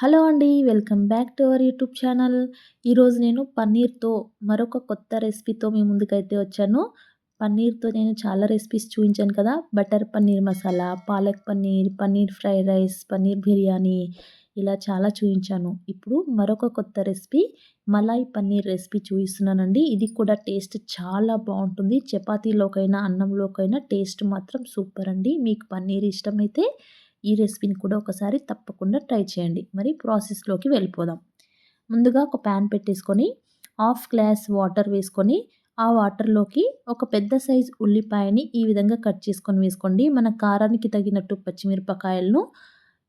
Hello అండి welcome back to our YouTube channel. ఈరోజు నేను పన్నీర్తో మరొక కొత్త రెసిపీతో మీ ముందుకైతే వచ్చాను. పన్నీర్తో నేను చాలా రెసిపీస్ చూపించాను కదా butter paneer masala palak paneer paneer fried rice paneer biryani ఇలా చాలా చూపించాను. ఇప్పుడు మరొక కొత్త రెసిపీ మలాయ్ పన్నీర్ రెసిపీ చూపిస్తున్నానండి. ఇది కూడా టేస్ట్ చాలా బాగుంటుంది. చపాతీలోకైనా అన్నంలోకైనా టేస్ట్ మాత్రం సూపర్ అండి. మీకు పన్నీర్ ఇష్టమైతే ఈ రెసిపీని కూడా ఒకసారి తప్పకుండా ట్రై చేయండి. మరి ప్రాసెస్లోకి వెళ్ళిపోదాం. ముందుగా ఒక ప్యాన్ పెట్టేసుకొని హాఫ్ గ్లాస్ వాటర్ వేసుకొని ఆ వాటర్లోకి ఒక పెద్ద సైజ్ ఉల్లిపాయని ఈ విధంగా కట్ చేసుకొని వేసుకోండి. మన కారానికి తగినట్టు పచ్చిమిరపకాయలను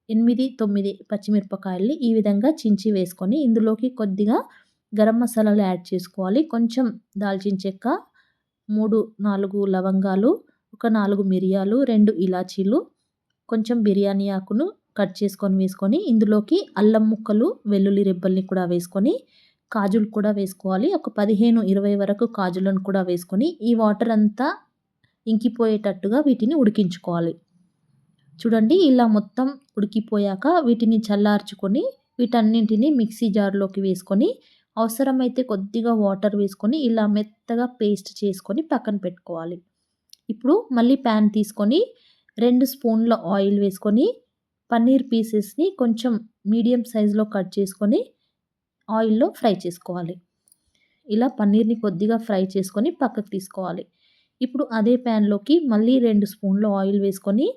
ఎనిమిది తొమ్మిది పచ్చిమిరపకాయల్ని ఈ విధంగా చించి వేసుకొని ఇందులోకి కొద్దిగా గరం మసాలాలు యాడ్ చేసుకోవాలి. కొంచెం దాల్చిన చెక్క మూడు నాలుగు లవంగాలు ఒక నాలుగు మిరియాలు రెండు ఇలాచీలు కొంచెం బిర్యానీ ఆకును కట్ చేసుకొని వేసుకొని ఇందులోకి అల్లం ముక్కలు వెల్లుల్లి రెబ్బల్ని కూడా వేసుకొని కాజులు కూడా వేసుకోవాలి. ఒక పదిహేను ఇరవై వరకు కాజులను కూడా వేసుకొని ఈ వాటర్ అంతా ఇంకిపోయేటట్టుగా వీటిని ఉడికించుకోవాలి. చూడండి ఇలా మొత్తం ఉడికిపోయాక వీటిని చల్లార్చుకొని వీటన్నింటిని మిక్సీ జార్లోకి వేసుకొని అవసరమైతే కొద్దిగా వాటర్ వేసుకొని ఇలా మెత్తగా పేస్ట్ చేసుకొని పక్కన పెట్టుకోవాలి. ఇప్పుడు మళ్ళీ ప్యాన్ తీసుకొని రెండు స్పూన్ల ఆయిల్ వేసుకొని పన్నీర్ పీసెస్ని కొంచెం మీడియం సైజులో కట్ చేసుకొని ఆయిల్లో ఫ్రై చేసుకోవాలి. ఇలా పన్నీర్ని కొద్దిగా ఫ్రై చేసుకొని పక్కకు తీసుకోవాలి. ఇప్పుడు అదే ప్యాన్లోకి మళ్ళీ రెండు స్పూన్ల ఆయిల్ వేసుకొని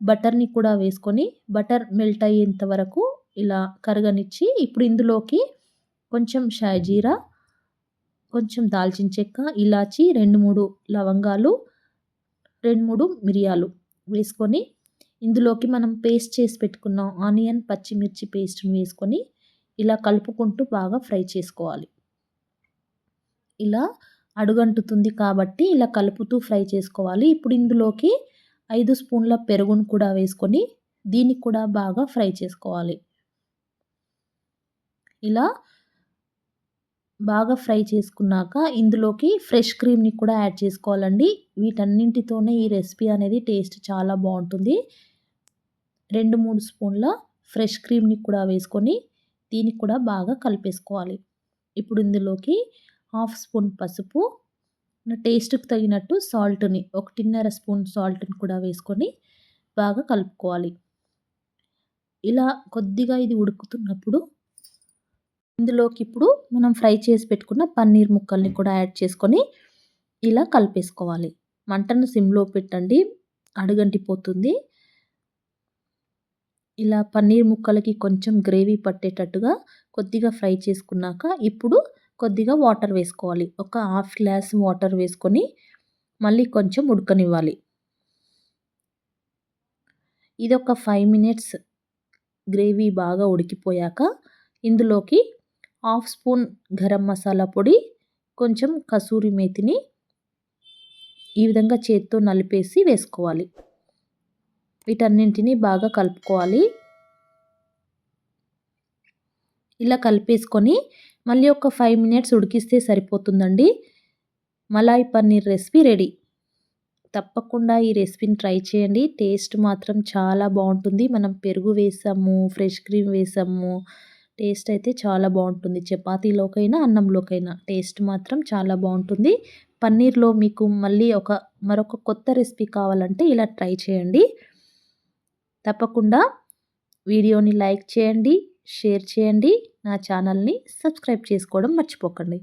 బటర్ని కూడా వేసుకొని బటర్ మెల్ట్ అయ్యేంత వరకు ఇలా కరగనిచ్చి ఇప్పుడు ఇందులోకి కొంచెం షాజీరా కొంచెం దాల్చిన చెక్క ఇలాచి రెండు మూడు లవంగాలు రెండు మూడు మిరియాలు వేసుకొని ఇందులోకి మనం పేస్ట్ చేసి పెట్టుకున్న ఆనియన్ పచ్చిమిర్చి పేస్ట్ని వేసుకొని ఇలా కలుపుకుంటూ బాగా ఫ్రై చేసుకోవాలి. ఇలా అడుగంటుతుంది కాబట్టి ఇలా కలుపుతూ ఫ్రై చేసుకోవాలి. ఇప్పుడు ఇందులోకి ఐదు స్పూన్ల పెరుగును కూడా వేసుకొని దీన్ని కూడా బాగా ఫ్రై చేసుకోవాలి. ఇలా బాగా ఫ్రై చేసుకున్నాక ఇందులోకి ఫ్రెష్ క్రీమ్ని కూడా యాడ్ చేసుకోవాలండి. వీటన్నింటితోనే ఈ రెసిపీ అనేది టేస్ట్ చాలా బాగుంటుంది. రెండు మూడు స్పూన్ల ఫ్రెష్ క్రీమ్ని కూడా వేసుకొని దీనికి కూడా బాగా కలిపేసుకోవాలి. ఇప్పుడు ఇందులోకి హాఫ్ స్పూన్ పసుపు టేస్ట్కి తగినట్టు సాల్ట్ని ఒకటిన్నర స్పూన్ సాల్ట్ని కూడా వేసుకొని బాగా కలుపుకోవాలి. ఇలా కొద్దిగా ఇది ఉడుకుతున్నప్పుడు ఇందులోకి ఇప్పుడు మనం ఫ్రై చేసి పెట్టుకున్న పన్నీర్ ముక్కల్ని కూడా యాడ్ చేసుకొని ఇలా కలిపేసుకోవాలి. మంటను సిమ్లో పెట్టండి. అడుగంటిపోతుంది. ఇలా పన్నీర్ ముక్కలకి కొంచెం గ్రేవీ పట్టేటట్టుగా కొద్దిగా ఫ్రై చేసుకున్నాక ఇప్పుడు కొద్దిగా వాటర్ వేసుకోవాలి. ఒక హాఫ్ గ్లాస్ వాటర్ వేసుకొని మళ్ళీ కొంచెం ఉడకనివ్వాలి. ఇది ఒక ఫైవ్ మినిట్స్ గ్రేవీ బాగా ఉడికిపోయాక ఇందులోకి హాఫ్ స్పూన్ గరం మసాలా పొడి కొంచెం కసూరి మేతిని ఈ విధంగా చేత్తో నలిపేసి వేసుకోవాలి. వీటన్నింటినీ బాగా కలుపుకోవాలి. ఇలా కలిపేసుకొని మళ్ళీ ఒక ఫైవ్ మినిట్స్ ఉడికిస్తే సరిపోతుందండి. Malai paneer recipe ready. తప్పకుండా ఈ రెసిపీని ట్రై చేయండి. టేస్ట్ మాత్రం చాలా బాగుంటుంది. మనం పెరుగు వేసాము ఫ్రెష్ క్రీమ్ వేసాము టేస్ట్ అయితే చాలా బాగుంటుంది. చపాతీలోకైనా అన్నంలోకైనా టేస్ట్ మాత్రం చాలా బాగుంటుంది. పన్నీర్లో మీకు మళ్ళీ ఒక మరొక కొత్త రెసిపీ కావాలంటే ఇలా ట్రై చేయండి. తప్పకుండా వీడియోని లైక్ చేయండి షేర్ చేయండి. నా ఛానల్ని సబ్స్క్రైబ్ చేసుకోవడం మర్చిపోకండి.